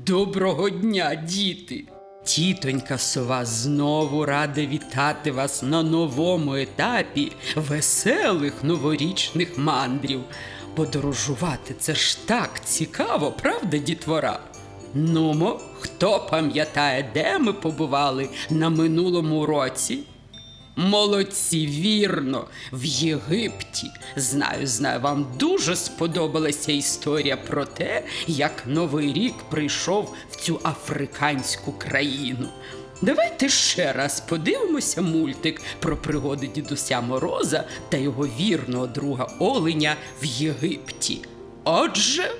Доброго дня, діти! Тітонька сова знову рада вітати вас на новому етапі веселих новорічних мандрів. Подорожувати це ж так цікаво, правда, дітвора? Нумо, хто пам'ятає, де ми побували на минулому році? Молодці, вірно, в Єгипті. Знаю, знаю, вам дуже сподобалася історія про те, як Новий рік прийшов в цю африканську країну. Давайте ще раз подивимося мультик про пригоди дідуся Мороза та його вірного друга Оленя в Єгипті. Отже.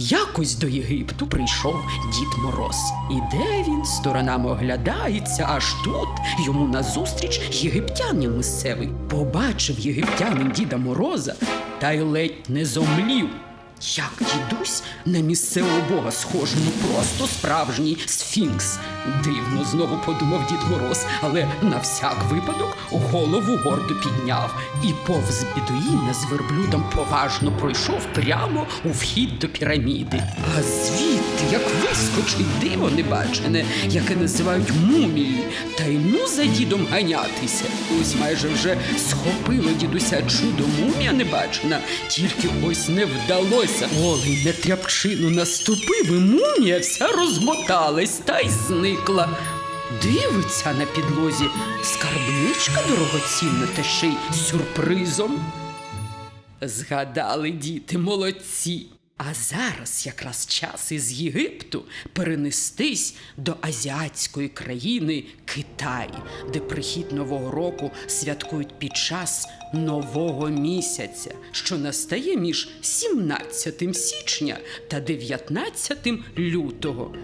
Якось до Єгипту прийшов дід Мороз. Іде він, сторонами оглядається, аж тут йому назустріч єгиптянин місцевий. Побачив єгиптянин діда Мороза та й ледь не зомлів. Як дідусь на місцевого бога схожий, ну просто справжній сфінкс. Дивно знову подумав дід Мороз, але на всяк випадок голову гордо підняв і повз бідуїна з верблюдом поважно пройшов прямо у вхід до піраміди. А звідти, як вискочить диво небачене, яке називають мумією, та й ну за дідом ганятися. Ось майже вже схопило дідуся чудо мумія небачена, тільки ось не вдалося. Олень на тряпчину наступив, і мумія вся розмоталась та й зникла. Дивиться на підлозі скарбничка дорогоцінна та ще й сюрпризом. Згадали діти, молодці. А зараз якраз час із Єгипту перенестись до азіатської країни Китай, де прихід нового року святкують під час нового місяця, що настає між 17 січня та 19 лютого.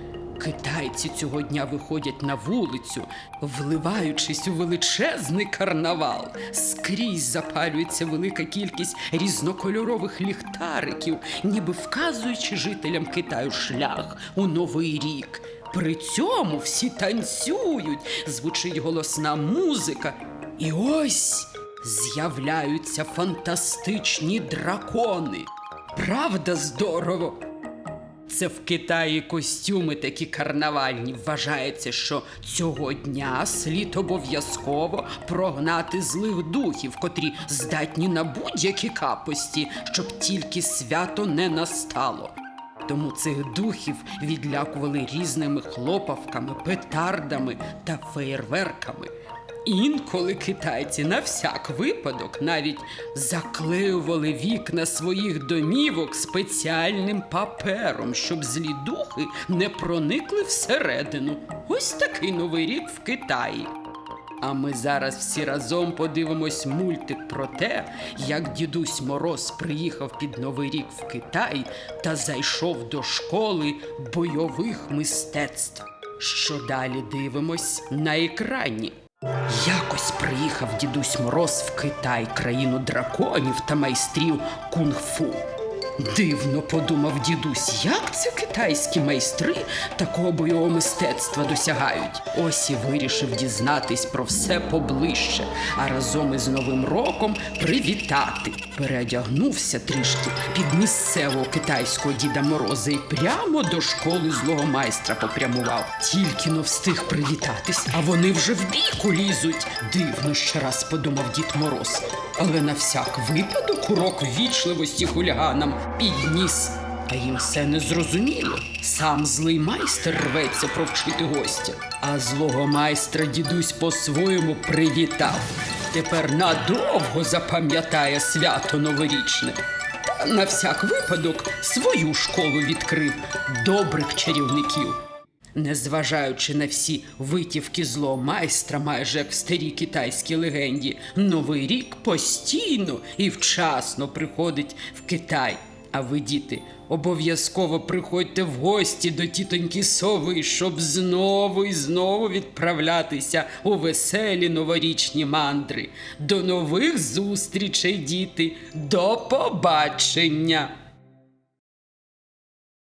Китайці цього дня виходять на вулицю, вливаючись у величезний карнавал. Скрізь запалюється велика кількість різнокольорових ліхтариків, ніби вказуючи жителям Китаю шлях у новий рік. При цьому всі танцюють, звучить голосна музика. І ось з'являються фантастичні дракони. Правда, здорово? Це в Китаї костюми такі карнавальні. Вважається, що цього дня слід обов'язково прогнати злих духів, котрі здатні на будь-які капості, щоб тільки свято не настало. Тому цих духів відлякували різними хлопавками, петардами та феєрверками. Інколи китайці на всяк випадок навіть заклеювали вікна своїх домівок спеціальним папером, щоб злі духи не проникли всередину. Ось такий новий рік в Китаї. А ми зараз всі разом подивимось мультик про те, як дідусь Мороз приїхав під Новий рік в Китай та зайшов до школи бойових мистецтв. Що далі дивимось на екрані. Якось приїхав дідусь Мороз в Китай, країну драконів та майстрів кунг-фу. Дивно подумав дідусь, як це китайські майстри такого бойового мистецтва досягають. Ось і вирішив дізнатись про все поближче, а разом із Новим роком привітати. Переодягнувся трішки під місцевого китайського діда Мороза і прямо до школи злого майстра попрямував. Тільки но встиг привітатись, а вони вже в бійку лізуть. Дивно ще раз подумав дід Мороз. Але на всяк випадок урок вічливості хуліганам підніс. Та їм все не зрозуміло. Сам злий майстер рветься провчити гостя, а злого майстра дідусь по-своєму привітав. Тепер надовго запам'ятає свято новорічне. Та на всяк випадок свою школу відкрив добрих чарівників. Незважаючи на всі витівки злого майстра, майже як в старій китайській легенді, новий рік постійно і вчасно приходить в Китай. А ви, діти, обов'язково приходьте в гості до тітоньки сови, щоб знову і знову відправлятися у веселі новорічні мандри. До нових зустрічей, діти, до побачення!